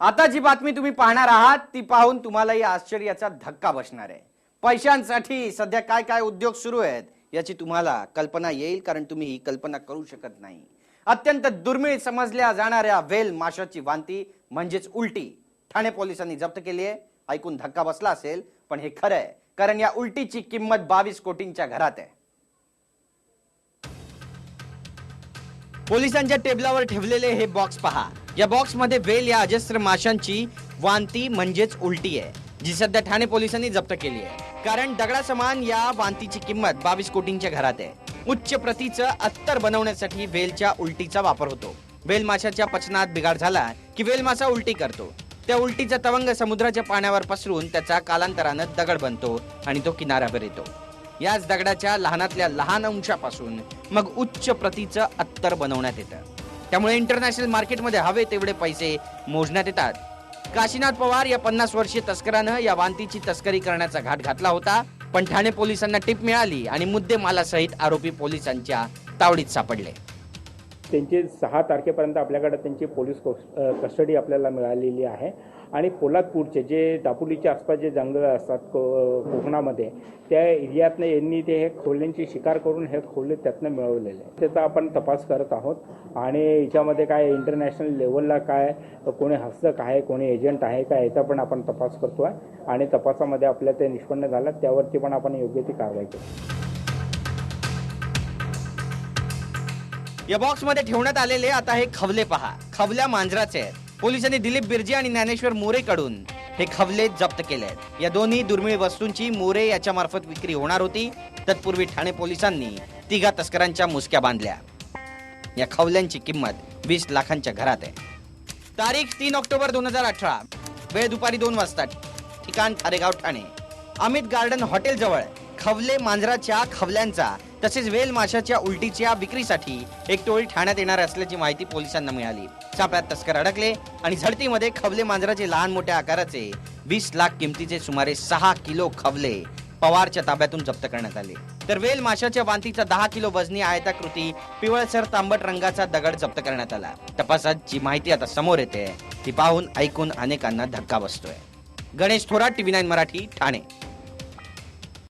आता जी बातमी तुम्ही पाहणार आहात ती पाहून तुम्हालाही आश्चर्याचा धक्का बसणार आहे. पैशांसाठी सध्या काय काय उद्योग सुरू आहेत याची तुम्हाला कल्पना येईल कारण तुम्ही ही कल्पना करू शकत नाही. अत्यंत दुर्मिळ समजल्या जाणाऱ्या वेल माशाची वांती म्हणजेच उलटी ठाणे पोलिसांनी जप्त केली आहे. ऐकून धक्का बसला असेल पण हे खरं आहे कारण या उलटीची किंमत बावीस कोटींच्या घरात आहे. पोलिसांच्या टेबलावर ठेवलेले हे बॉक्स पहा. या बॉक्समध्ये वेल या अजस्त्र माशांची वांती म्हणजेच उलटी आहे जी सध्या ठाणे पोलिसांनी जप्त केली आहे. कारण दगडासमान या वांतीची किंमत बावीस कोटींच्या घरात आहे. उच्च प्रतीचं अत्तर बनवण्यासाठी वेलच्या उलटीचा वापर होतो. वेल माशाच्या पचनात बिघाड झाला की वेल मासा उलटी करतो. त्या उलटीचा तवंग समुद्राच्या पाण्यावर पसरून त्याचा कालांतरानं दगड बनतो आणि तो किनाऱ्यावर येतो. याच दगडाच्या लहानातल्या लहान अंशापासून मग उच्च प्रतीचं अत्तर बनवण्यात येतं. त्यामुळे इंटरनॅशनल मार्केटमध्ये हवे तेवढे पैसे मोजण्यात येतात. काशीनाथ पवार या पन्नास वर्षीय तस्करानं या वांतीची तस्करी करण्याचा घाट घातला होता पण ठाणे पोलिसांना टीप मिळाली आणि मुद्देमालासहित आरोपी पोलिसांच्या तावडीत सापडले. त्यांची सहा तारखेपर्यंत आपल्याकडे त्यांची पोलीस कस्टडी आपल्याला मिळालेली आहे. आणि पोलादपूरचे जे दापोलीच्या आसपास जे जंगल असतात को कोकणामध्ये त्या एरियातनं यांनी ते हे खोल्यांची शिकार करून हे खोले त्यातनं मिळवलेले. त्याचा आपण तपास करत आहोत. आणि याच्यामध्ये काय इंटरनॅशनल लेवलला काय कोणी हस्तक आहे कोणी एजंट आहे का याचा पण आपण तपास करतो आहे आणि तपासामध्ये आपल्या ते निष्पन्न झालं त्यावरती पण आपण योग्य ती कारवाई करू. या बॉक्समध्ये ठेवण्यात आलेले आता हे खवले पहा. खवल्या मांजराचे आहेत. पोलिसांनी दिलीप बिर्जी आणि ज्ञानेश्वर मोरे कडून हे खवले जप्त केले आहेत. या दोन्ही दुर्मिळ वस्तूंची मोरे याच्या मार्फत विक्री होणार होती. तत्पूर्वी ठाणे पोलिसांनी तिघा तस्करांच्या मुसक्या बांधल्या. या खवल्यांची किंमत वीस लाखांच्या घरात आहे. तारीख तीन ऑक्टोबर दोन हजार अठरा. वेळ दुपारी दोन वाजता. ठिकाण खारेगाव ठाणे. अमित गार्डन हॉटेल जवळ खवले मांजराच्या खवल्यांचा तसेच वेल माशाच्या उलटीच्या विक्रीसाठी एक टोळी ठाण्यात येणार असल्याची माहिती पोलिसांना मिळाली. सापळ्यात तस्कर अडकले आणि झडतीमध्ये खवले मांजराचे लहान मोठ्या आकाराचे वीस लाख किमतीचे सुमारे सहा किलो खवले पवारच्या ताब्यातून जप्त करण्यात आले. तर वेल माशाच्या वांतीचा दहा किलो वजनी आयताकृती पिवळसर तांबट रंगाचा दगड जप्त करण्यात आला. तपासात जी माहिती आता समोर येते ती पाहून ऐकून अनेकांना धक्का बसतोय. Ganesh Thorat TV nine Marathi Thane.